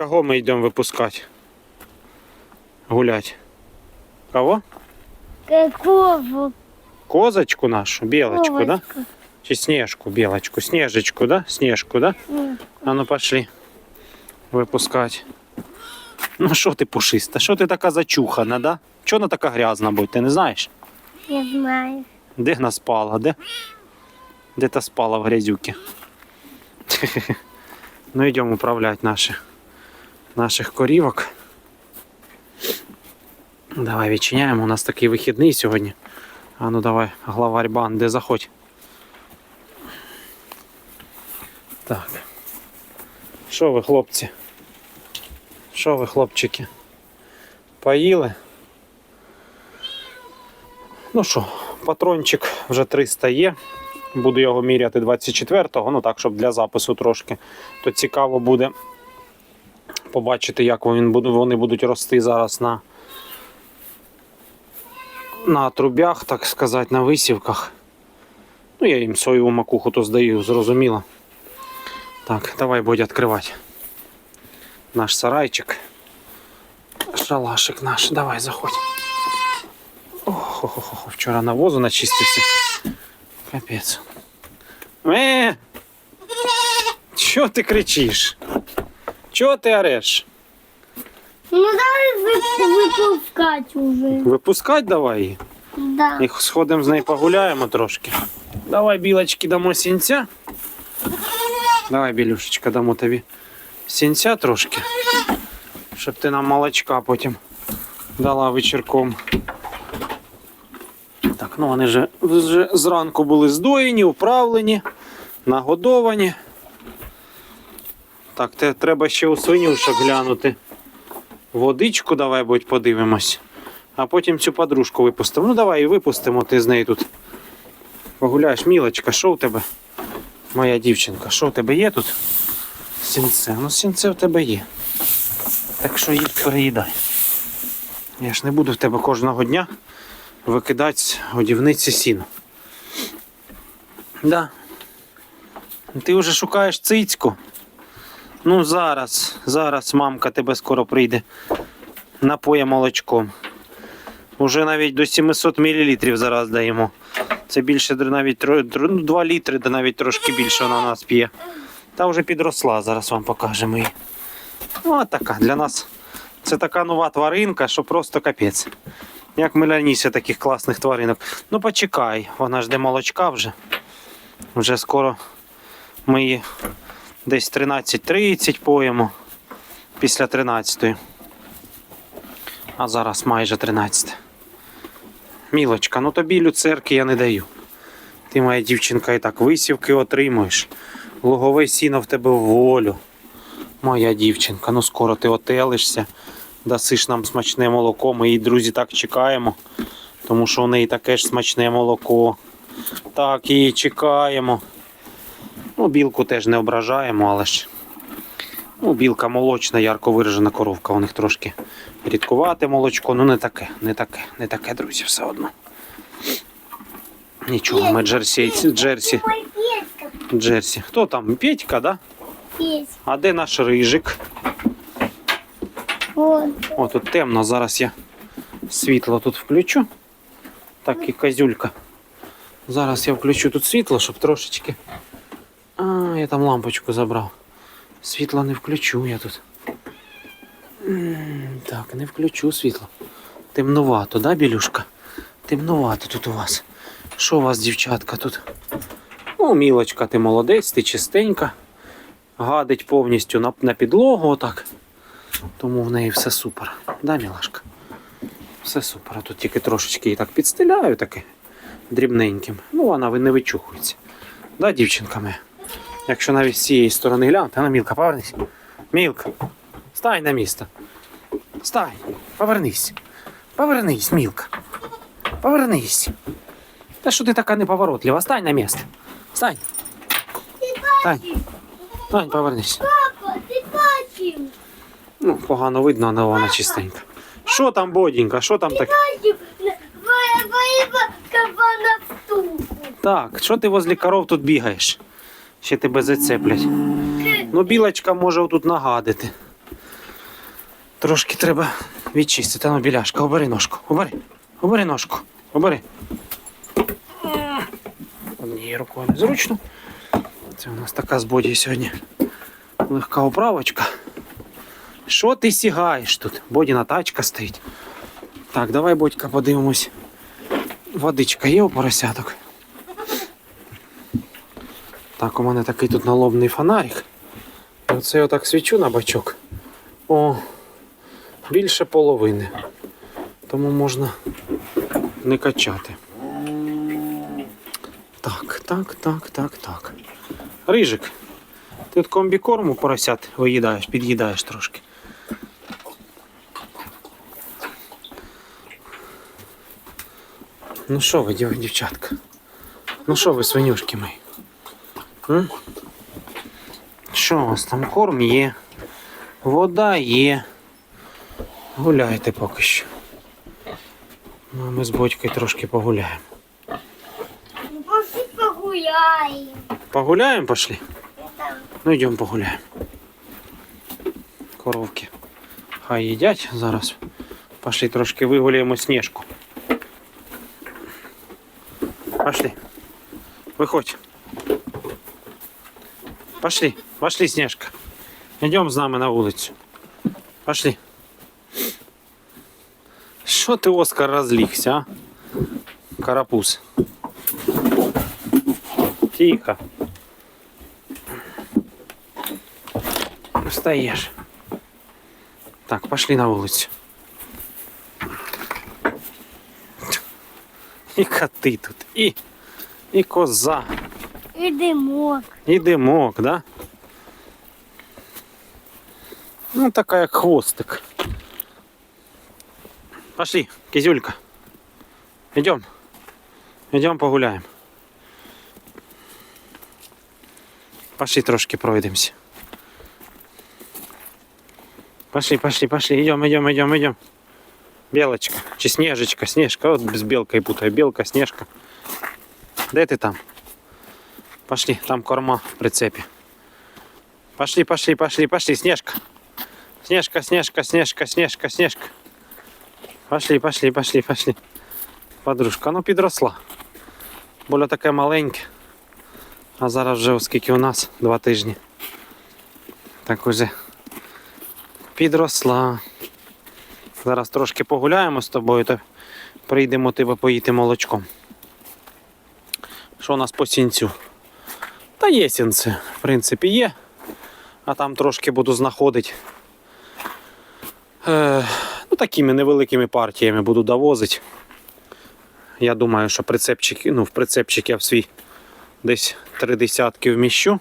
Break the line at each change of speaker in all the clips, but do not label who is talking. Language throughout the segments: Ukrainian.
Кого ми йдемо випускати? Гулять. Кого?
Какого?
Козочку нашу, білочку, да? Чи снежку, білочку, снежечку, да? Снежку, да?
Ні.
А ну пошли випускати. Ну що ти пушиста? Що ти така зачухана, да? Чого вона така грязна будь, ти не знаєш?
Я знаю.
Де вона спала, де? Де та спала в грязюки? ну йдемо управляти наші, наших корівок. Давай відчиняємо. У нас такий вихідний сьогодні. А ну давай, главарь банди, заходь. Так. Що ви, хлопці? Що ви, хлопчики? Поїли? Ну що, патрончик вже 300 є. Буду його міряти 24-го, ну так, щоб для запису трошки. То цікаво буде побачити, як вони будуть рости зараз на, на трубях, так сказати, на висівках. Ну, я їм соєву макуху то здаю, зрозуміло. Так, давай будь відкривати. Наш сарайчик. Шалашик наш. Давай, заходь. Ох, вчора навозу начистився. Капець. Е! Чого ти кричиш? Чого ти ореш?
Ну давай ви- випускать уже.
Випускать давай її.
Да.
І сходимо з нею погуляємо трошки. Давай, білочки, дамо сінця. Давай, білюшечка, дамо тобі сінця трошки. Щоб ти нам молочка потім дала вечірком. Так, ну вони вже, вже зранку були здоєні, управлені, нагодовані. Так, те, треба ще у свинюшок глянути. Водичку давай будь подивимось. А потім цю подружку випустимо. Ну давай і випустимо, ти з нею тут. Погуляєш, мілочка, що у тебе? Моя дівчинка, що у тебе є тут? Сінце. Ну, сінце в тебе є. Так що їдь переїдай. Я ж не буду в тебе кожного дня викидати годівниці сіно. Да. Ти вже шукаєш цицьку. Ну зараз, зараз мамка тебе скоро прийде. Напоє молочком. Уже навіть до 700 мл зараз даємо. Це більше навіть тро- тро- ну, 2 літри, да навіть трошки більше вона у нас п'є. Та вже підросла, зараз вам покажемо її. Ну, така для нас це така нова тваринка, що просто капець. Як ми таких класних тваринок. Ну почекай, вона жде молочка вже. Вже скоро ми її десь 13.30 поїмо після 13. А зараз майже 13. Мілочка, ну тобі люцерки я не даю. Ти, моя дівчинка, і так висівки отримуєш. Лугове сіно в тебе волю. Моя дівчинка, ну скоро ти отелишся, дасиш нам смачне молоко. Ми її, друзі, так чекаємо, тому що у неї таке ж смачне молоко. Так, її чекаємо. Ну, білку теж не ображаємо, але ж. Ну, білка молочна, ярко виражена коровка. У них трошки рідкувате молочко. Ну, не таке, не таке, не таке, друзі, все одно. Нічого, ми джерсі, джерсі, джерсі. Хто там? Петька, да? А де наш рижик? О, тут темно, зараз я світло тут включу. Так, і козюлька. Зараз я включу тут світло, щоб трошечки. Я там лампочку забрав. Світло не включу я тут. Так, не включу світло. Темнувато, да, білюшка? Темнувато тут у вас. Що у вас, дівчатка, тут? Ну, мілочка, ти молодець, ти чистенька. Гадить повністю на, на підлогу отак. Тому в неї все супер. Да, мілашка? Все супер. А тут тільки трошечки її так підстеляю таке дрібненьким. Ну, вона не вичухується. Да, дівчинка моя? Якщо навіть з цієї сторони глянути, а ну, Мілка, повернись. Мілка, стай на місце. Стай, повернись. Повернись, Мілка. Повернись. Та що ти така неповоротлива? Стань на місце. Стань. Стань. Стань, повернись.
Папа, ти бачив?
Ну, погано видно, але вона чистенька. Що там, бодінька? Що там таке?
Бачив? Воєва кабана в тупу.
Так, що ти возле коров тут бігаєш? Ще тебе зацеплять. Ну, білочка може тут нагадити. Трошки треба відчистити. Ну, біляшка, обери ножку. Обери. Обери ножку. Обери. Однією рукою незручно. Це у нас така з боді сьогодні. Легка оправочка. Що ти сігаєш тут? Бодіна тачка стоїть. Так, давай, бодька, подивимось. Водичка є у поросяток. Так, у мене такий тут налобний фонарик. Оце я так свічу на бачок. О, більше половини. Тому можна не качати. Так, так, так, так, так. Рижик, ти тут комбікорму поросят виїдаєш, під'їдаєш трошки. Ну що ви, дів- дівчатка? Ну що ви, свинюшки мої? М? Що у вас там корм є? Вода є. Гуляйте поки що. Ну, а ми з батькою трошки погуляємо.
Ну, пошли погуляем.
Погуляємо пошли?
Там.
Ну йдемо погуляємо. Коровки. Хай їдять зараз. Пошли трошки вигуляємо сніжку. Пошли. Виходь. Пошли. Пошли, Снежка. Йдемо з нами на вулицю. Пошли. Що ти, Оскар, розлігся, а? Карапуз. Тихо. Встаєш. Так, пошли на вулицю. І коти тут, і, і коза,
И дымок.
і димок, да? Ну, така як хвостик. Пошли, кизюлька. Идем. Идем погуляем. Пошли трошки пройдемся. Пошли, пошли, пошли. Идем, идем, идем, идем. Белочка. Чи снежечка, снежка. Вот с белкой путаю. Белка, снежка. Де ти там? Пошли, там корма в прицепе. Пошли, пошли, пошли, пошли. Снежка. Снежка, снежка, снежка, снежка, снежка. Пошли, пошли, пошли, пошли. Подружка, ну підросла. Було таке маленьке. А зараз вже оскільки у нас два тижні. Так уже підросла. Зараз трошки погуляємо з тобою, то прийдемо тебе поїти молочком. Що у нас по сінцю? Та є в принципі, є. А там трошки буду знаходити. Е, ну, такими невеликими партіями буду довозити. Я думаю, що прицепчик, ну, в прицепчик я в свій десь три десятки вміщу.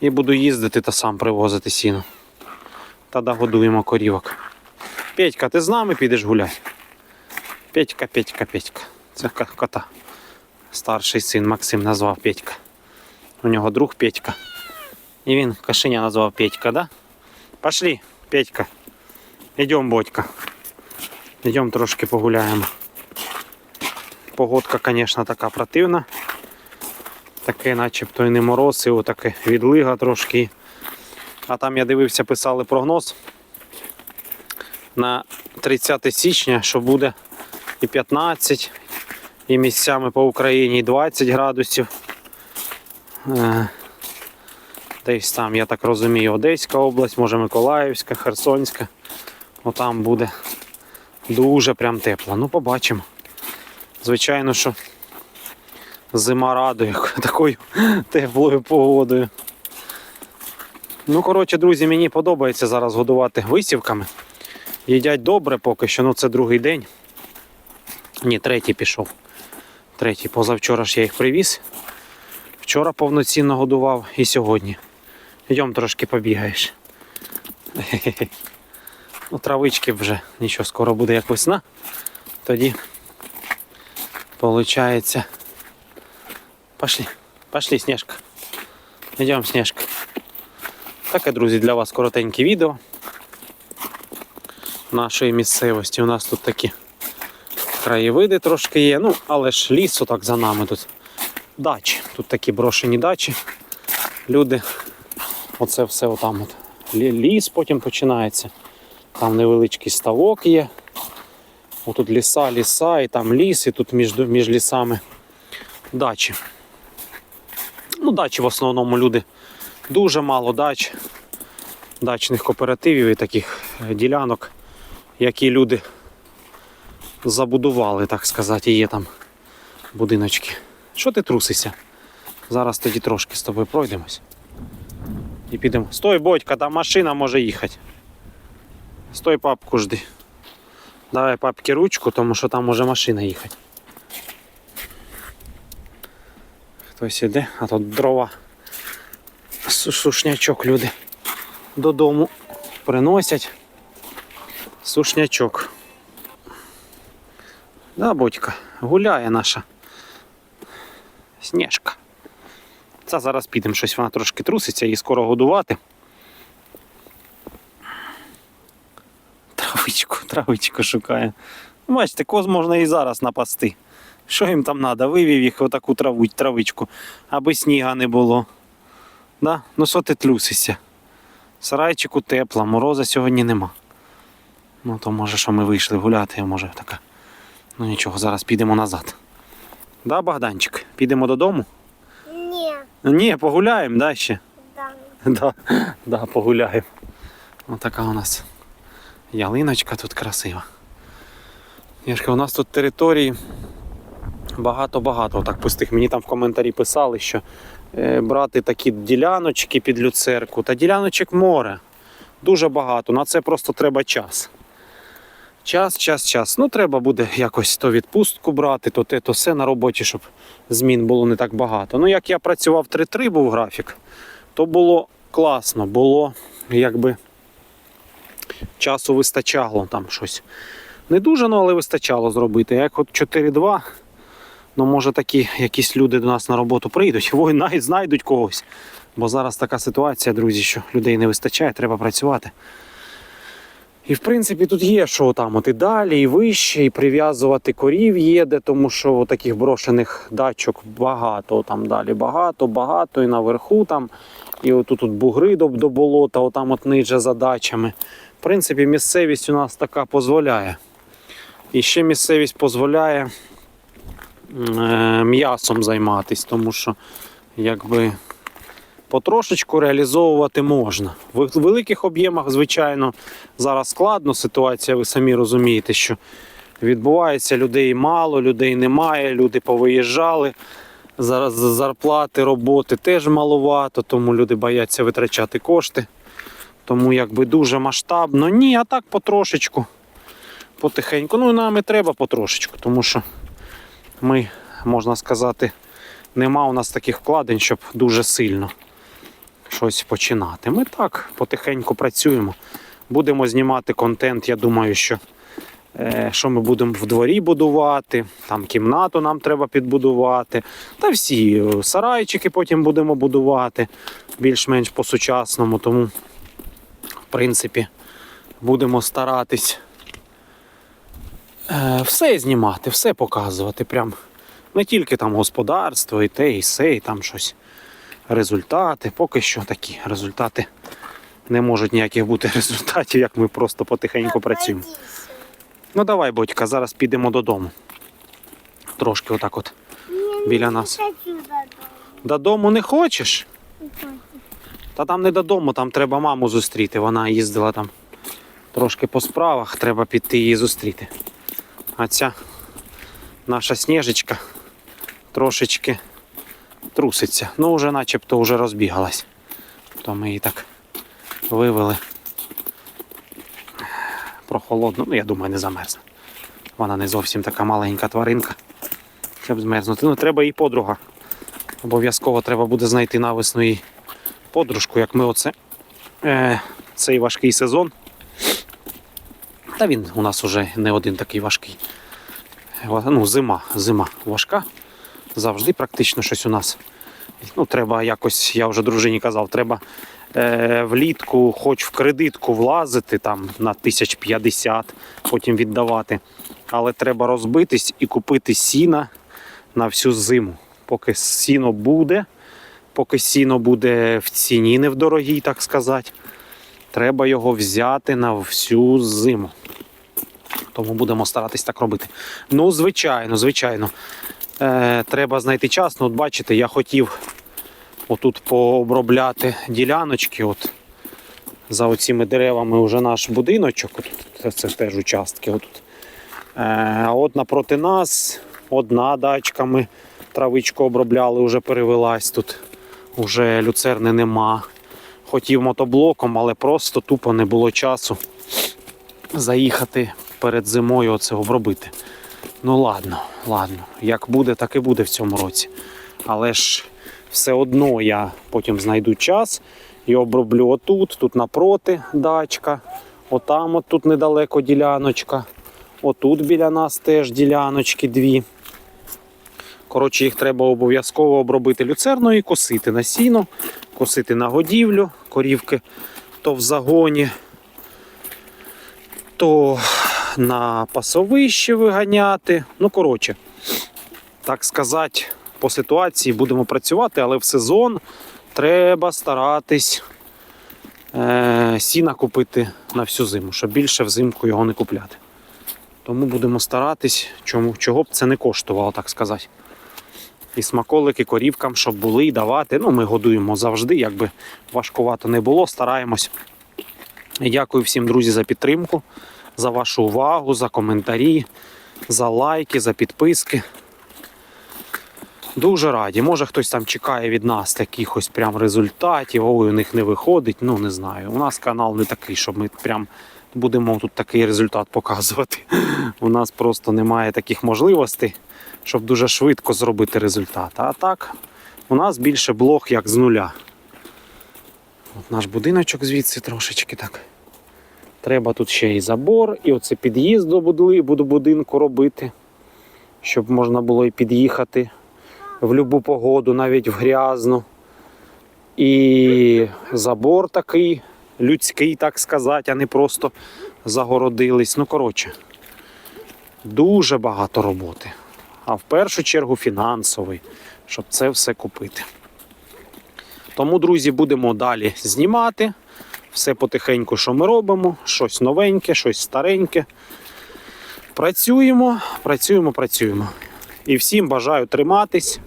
І буду їздити та сам привозити сіно. Та догодуємо корівок. Петька, ти з нами підеш гуляти? Петька, Петька, Петька. Це кота. Старший син Максим назвав Петька. У нього друг Петька. І він кошеня назвав Петька, да? Пошли, Петька. Йдемо, Бодька. Йдемо трошки погуляємо. Погодка, звісно, така противна. Таке начебто і не мороз, і отаке відлига трошки. А там я дивився, писали прогноз на 30 січня, що буде і 15, і місцями по Україні і 20 градусів. Е, Десь там, я так розумію, Одеська область, може Миколаївська, Херсонська. Отам буде дуже прям тепло. Ну, побачимо. Звичайно, що зима радує такою теплою погодою. Ну, коротше, друзі, мені подобається зараз годувати висівками. Їдять добре поки що, ну це другий день. Ні, третій пішов. Третій, позавчора ж я їх привіз. Вчора повноцінно годував і сьогодні. Йдем трошки побігаєш. Ну, травички вже нічого, скоро буде як весна. Тоді получається. Пошли, пошли, Снежка. Йдемо, Снежка. Таке, друзі, для вас коротеньке відео нашої місцевості. У нас тут такі краєвиди трошки є. Ну, але ж ліс отак за нами тут. Дачі. Тут такі брошені дачі. Люди, оце все отам от. Ліс потім починається. Там невеличкий ставок є. Отут ліса, ліса, і там ліс, і тут між, між лісами дачі. Ну, дачі в основному люди. Дуже мало дач, дачних кооперативів і таких е, ділянок, які люди забудували, так сказати, є там будиночки. Що ти трусишся? Зараз тоді трошки з тобою пройдемось. І підемо. Стой, Бодька, там машина може їхати. Стой, папку жди. Давай папці ручку, тому що там може машина їхати. Хтось іде, а тут дрова. Сушнячок люди додому приносять. Сушнячок. Да, Бодька, гуляє наша. Сніжка. Це зараз підемо, щось вона трошки труситься, її скоро годувати. Травичку, травичку шукає. Ну, Бачите, коз можна і зараз напасти. Що їм там треба? Вивів їх отаку траву, травичку, аби сніга не було. Да? Ну що ти тлюсишся? Сарайчику тепло, мороза сьогодні нема. Ну то може, що ми вийшли гуляти, може така. Ну нічого, зараз підемо назад. Да, Богданчик? Підемо додому?
Ні,
погуляємо, да, ще?
да.
Да, да, погуляємо. Отака у нас ялиночка тут красива. Яшка, у нас тут території багато-багато так пустих. Мені там в коментарі писали, що е, брати такі діляночки під люцерку. Та діляночок море. Дуже багато. На це просто треба час. Час, час, час. Ну, треба буде якось то відпустку брати, то те, то все на роботі, щоб змін було не так багато. Ну, як я працював 3-3 був графік, то було класно, було якби часу вистачало там щось. Не дуже, ну, але вистачало зробити. Як от 4-2, ну може такі якісь люди до нас на роботу прийдуть, навіть знайдуть когось. Бо зараз така ситуація, друзі, що людей не вистачає, треба працювати. І в принципі тут є що там от і далі, і вище, і прив'язувати корів є, де, тому що таких брошених дачок багато. Там далі багато, багато, і наверху там, і отут тут бугри до, до болота, отам от ниже за дачами. В принципі, місцевість у нас така дозволяє. І ще місцевість дозволяє е, м'ясом займатися, тому що якби потрошечку реалізовувати можна. В великих об'ємах, звичайно, зараз складно ситуація, ви самі розумієте, що відбувається, людей мало, людей немає, люди повиїжджали. Зараз зарплати, роботи теж маловато, тому люди бояться витрачати кошти. Тому якби дуже масштабно. Ні, а так потрошечку, потихеньку. Ну нам і треба потрошечку, тому що ми, можна сказати, нема у нас таких вкладень, щоб дуже сильно щось починати. Ми так потихеньку працюємо. Будемо знімати контент. Я думаю, що, е, що ми будемо в дворі будувати, там кімнату нам треба підбудувати. Та всі е, сарайчики потім будемо будувати більш-менш по-сучасному. Тому, в принципі, будемо старатись е, все знімати, все показувати. Прям не тільки там господарство, і те, і се, і там щось результати. Поки що такі результати не можуть ніяких бути результатів, як ми просто потихеньку працюємо. Ну давай, Бодька, зараз підемо додому. Трошки отак от. Біля нас.
Додому.
Не хочеш? Та там не додому, там треба маму зустріти. Вона їздила там трошки по справах, треба піти її зустріти. А ця наша сніжечка трошечки труситься. Ну, вже начебто вже розбігалась. То ми її так вивели. Прохолодно, ну я думаю, не замерзне. Вона не зовсім така маленька тваринка, щоб змерзнути. Ну, треба їй подруга. Обов'язково треба буде знайти навесну їй подружку, як ми оце е, цей важкий сезон. Та він у нас уже не один такий важкий. Ну, зима, зима важка. Завжди практично щось у нас. Ну, треба якось, я вже дружині казав, треба е, влітку, хоч в кредитку влазити там на 1050, потім віддавати. Але треба розбитись і купити сіна на всю зиму. Поки сіно буде, поки сіно буде в ціні, не в дорогій, так сказати. треба його взяти на всю зиму. Тому будемо старатись так робити. Ну, звичайно, звичайно. Е, треба знайти час. Ну, от бачите, я хотів отут пообробляти діляночки. От, за оціми деревами вже наш будиночок. Це, це теж участки. Отут. Е, а от напроти нас одна дачка. Ми травичку обробляли, вже перевелась тут. Уже люцерни нема. Хотів мотоблоком, але просто тупо не було часу заїхати перед зимою оце обробити. Ну ладно, ладно. Як буде, так і буде в цьому році. Але ж все одно я потім знайду час і оброблю отут, тут напроти дачка, отам от тут недалеко діляночка, отут біля нас теж діляночки дві. Коротше, їх треба обов'язково обробити люцерною і косити на сіно, косити на годівлю, корівки то в загоні, то на пасовище виганяти. Ну, коротше, так сказати, по ситуації будемо працювати, але в сезон треба старатись е, сіна купити на всю зиму, щоб більше взимку його не купляти. Тому будемо старатись, чому, чого б це не коштувало, так сказати. І смаколики корівкам, щоб були і давати. Ну, ми годуємо завжди, якби важкувато не було, стараємось. Дякую всім, друзі, за підтримку, за вашу увагу, за коментарі, за лайки, за підписки. Дуже раді. Може хтось там чекає від нас таких ось прям результатів, ой, у них не виходить. Ну не знаю. У нас канал не такий, щоб ми прям будемо тут такий результат показувати. У нас просто немає таких можливостей, щоб дуже швидко зробити результат. А так, у нас більше блог як з нуля. От наш будиночок звідси трошечки так. Треба тут ще і забор, і оце під'їзд до будинку робити, щоб можна було і під'їхати в будь-яку погоду, навіть в грязну. І забор такий людський, так сказати, а не просто загородились. Ну, коротше, дуже багато роботи. А в першу чергу фінансовий, щоб це все купити. Тому, друзі, будемо далі знімати. Все потихеньку, що ми робимо, щось новеньке, щось стареньке. Працюємо, працюємо, працюємо. І всім бажаю триматись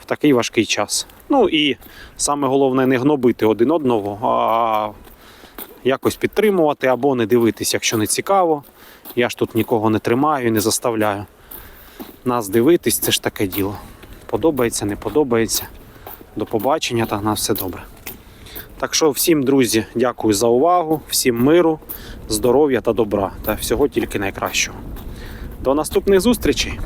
в такий важкий час. Ну і саме головне не гнобити один одного, а якось підтримувати або не дивитись, якщо не цікаво. Я ж тут нікого не тримаю і не заставляю. Нас дивитись, це ж таке діло. Подобається, не подобається. До побачення та на все добре. Так що всім, друзі, дякую за увагу, всім миру, здоров'я та добра та всього тільки найкращого. До наступних зустрічей!